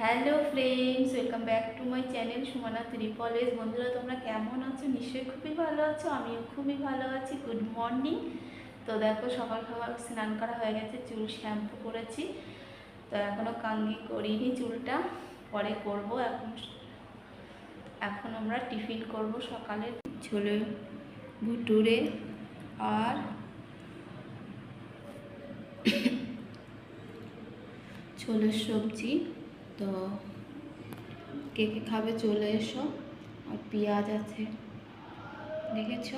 Hello friends, welcome back to my channel Sumana ত্রিপলেস বন্ধুরা, তোমরা কেমন আছো? নিশ্চয়ই খুবই ভালো আছো, আমিও খুবই ভালো আছি। Good morning. তো দেখো, সকাল সকাল স্নান করা হয়ে গেছে, চুল শ্যাম্পু করেছি। তো এখনও কাঙ্গি করিনি চুলটা, পরে করব। এখন এখন আমরা টিফিন করব সকালে ছোলে ভুটুরে আর ছোলের সবজি। তো কে কে খাবে চলে এসো। আর পেঁয়াজ আছে। দেখেছ?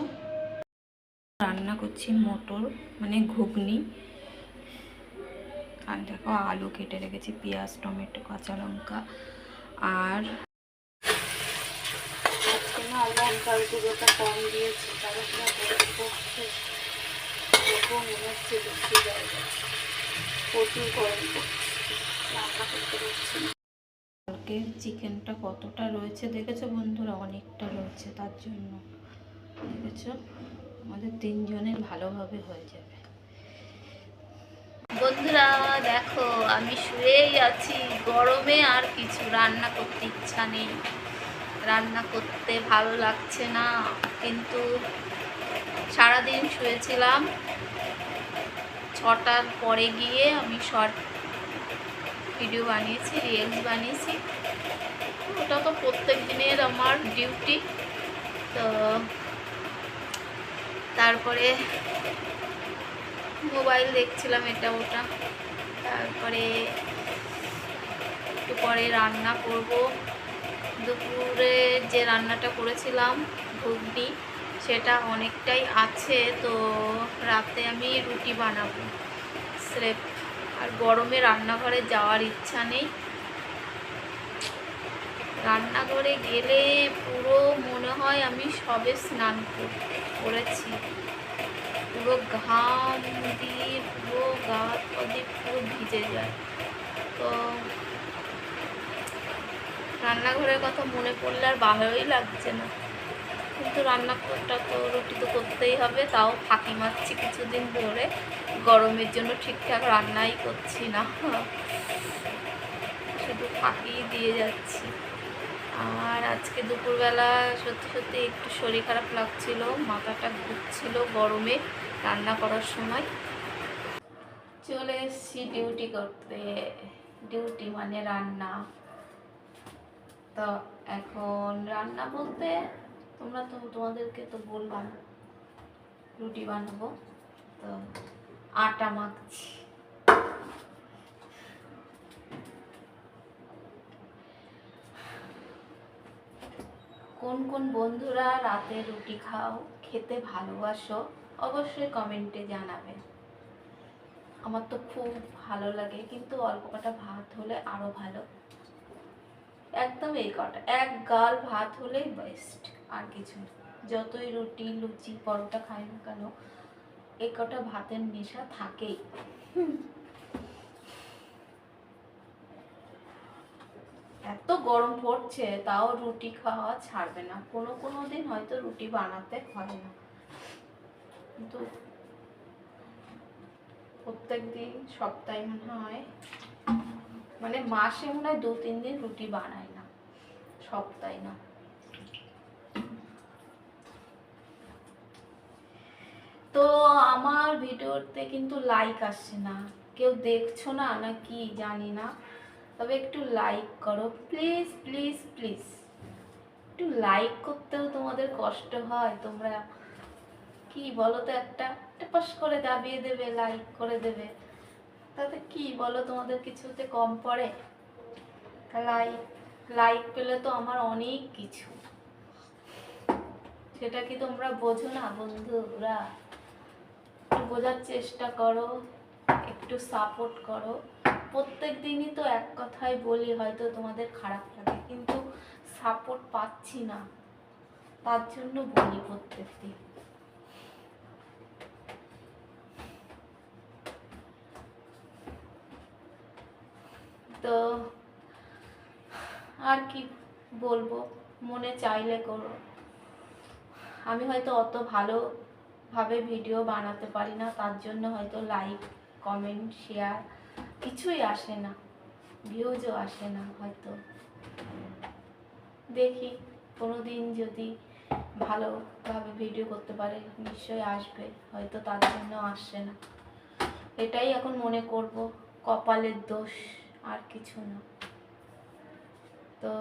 রান্না করছি মটর মানে ঘুগনি। আর দেখো আলু কেটে রেখেছি পেঁয়াজ টমেটো কাঁচা লঙ্কা। আর লঙ্কার গুঁড়োটা কম দিয়েছি কারণ প্রচুর গরম রান্না করতে পারছি না কালকে চিকেনটা কতটা রয়েছে দেখেছ বন্ধুরা? অনেকটা রয়েছে তার জন্য। দেখেছ? আমাদের তিনজনের ভালোভাবে হয়ে যাবে। বন্ধুরা, দেখো, আমি শুয়েই আছি। গরমে আর কিছু রান্না করতে ইচ্ছা নেই। রান্না করতে ভালো লাগছে না, কিন্তু সারাদিন শুয়েছিলাম। ছটার পরে গিয়ে আমি শর্ট ভিডিও বানিয়েছি রিলস বানিয়েছি। ওটা তো প্রত্যেক দিনের আমার ডিউটি তো তারপরে মোবাইল দেখছিলাম এটা ওটা। তারপরে একটু পরে রান্না করব। দুপুরে যে রান্নাটা করেছিলাম, ঘুগনি, সেটা অনেকটাই আছে, তো রাতে আমি রুটি বানাবো। স্রেফ আর গরমে রান্নাঘরে যাওয়ার ইচ্ছা নেই। রান্নাঘরে গেলে পুরো মনে হয় আমি সবে স্নান কর- করেছি। পুরো ঘাম দিয়ে পুরো গা হাত পা দিয়ে পুরো ভিজে যায়। তো রান্নাঘরের কথা মনে পড়লে আর ভালোই লাগছে না। কিন্তু রান্না করটা তো রুটি তো করতেই হবে, তাও ফাঁকি মারছি কিছুদিন ধরে। গরমের জন্য ঠিকঠাক রান্নাই করছি না। শুধু ফাঁকি দিয়ে যাচ্ছি। আর আজকে দুপুরবেলা সত্যি সত্যি একটু শরীর খারাপ লাগছিল, মাথাটা ঘুরছিল গরমে রান্না করার সময়। চলে এসেছি ডিউটি করতে। ডিউটি মানে রান্না। তো এখন রান্না বলতে তোমরা তো তোমাদেরকে তো বললাম, রুটি বানাবো। তো আটা মাখছি। কোন কোন বন্ধুরা রাতে রুটি খাও, খেতে ভালোবাসো, অবশ্যই কমেন্টে জানাবে। আমার তো খুব ভালো লাগে, কিন্তু অল্প কটা ভাত হলে আরও ভালো। একদম এই কটা, এক গাল ভাত হলেই বেস্ট আর কিছু যতই রুটি, লুচি, পরোটা খাই না কেন এই কটা ভাতের নেশা থাকেই। এত গরম পড়ছে, তাও রুটি খাওয়া ছাড়বে না। কোনো কোনো দিন হয়তো রুটি বানাতে হয় না। কিন্তু প্রত্যেক দিন, সপ্তাহে মনে হয় মানে মাসে মনে হয় দু তিন দিন রুটি বানায় না। সপ্তাহে না। তো আমার ভিডিওতে কিন্তু লাইক আসছে না। কেউ দেখছ না না কি জানি না। তবে একটু লাইক করো। প্লিজ প্লিজ প্লিজ একটু লাইক করতেও তোমাদের কষ্ট হয়। তোমরা কি বলো তো একটা? পাস করে দাবিয়ে দেবে লাইক করে দেবে। তাতে কি বলো তোমাদের কিছুতে কম পড়ে? লাইক লাইক পেলে তো আমার অনেক কিছু। সেটা কি তোমরা বোঝো না বন্ধুরা? বোঝার চেষ্টা করো, একটু সাপোর্ট করো। প্রত্যেক দিনই তো এক কথাই বলি, হয়তো তোমাদের খারাপ লাগে, কিন্তু সাপোর্ট পাচ্ছি না। তার জন্য বলি প্রত্যেক দিন। তো আর কি বলব? মনে চাইলে করো। আমি হয়তো অত ভালোভাবে ভিডিও বানাতে পারি না, তার জন্য হয়তো লাইক কমেন্ট শেয়ার কিছুই আসে না ভিউজও আসে না হয়তো। দেখি কোনো দিন যদি ভালোভাবে ভিডিও করতে পারে, নিশ্চয়ই আসবে, হয়তো তার জন্য আসছে না। এটাই এখন মনে করব, কপালের দোষ আর কিছু না। তো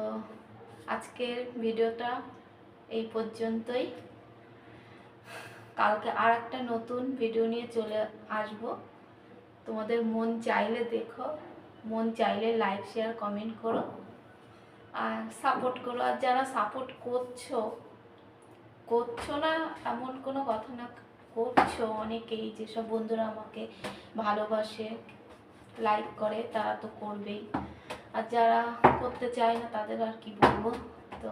আজকের ভিডিওটা এই পর্যন্তই। কালকে আর একটা নতুন ভিডিও নিয়ে চলে আসব। তোমাদের মন চাইলে দেখো, মন চাইলে লাইক শেয়ার কমেন্ট করো আর সাপোর্ট করো। আর যারা সাপোর্ট করছ করছ না এমন কোনো কথা না, করছ অনেকেই যেসব বন্ধুরা আমাকে ভালোবাসে লাইক করে, তারা তো করবেই। আর যারা করতে চায় না তাদের আর কি বলব? তো